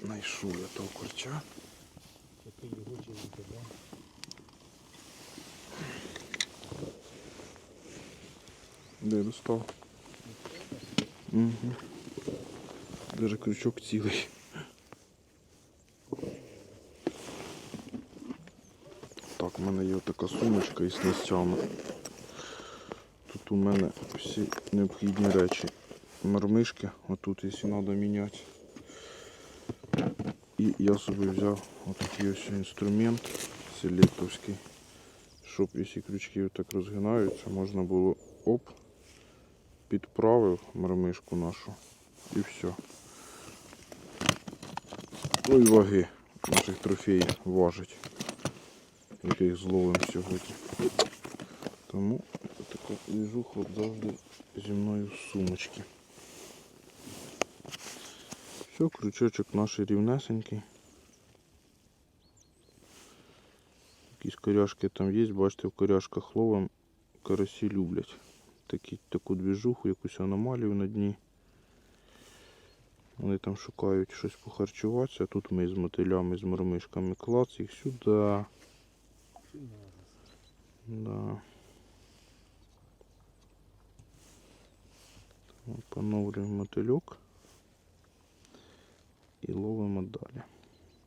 Найшов я того корча. Такий його чи не тебе. Де достав? Угу. Даже крючок цілий. Так, у мене є така сумочка із снастями. Тут у мене всі необхідні речі. Мармишки, отут, якщо треба міняти. І я собі взяв отакий ось інструмент селектовський, щоб якщо крючки так розгинаються, можна було оп, підправив мармишку нашу і все. Ну і ваги наших трофеїв важить, яких зловим сьогодні. Тому таку движуху завжди зі мною в сумочці. Все, крючочок наш рівнесенький. Якісь коряшки там є, бачите, в коряшках ловом карасі люблять. Такі, таку двіжуху, якусь аномалію на дні. Вони там шукають щось похарчуватися, а тут ми з мотилями, з мормишками клац їх сюди. Да. Поновлюємо мотильок і ловимо далі.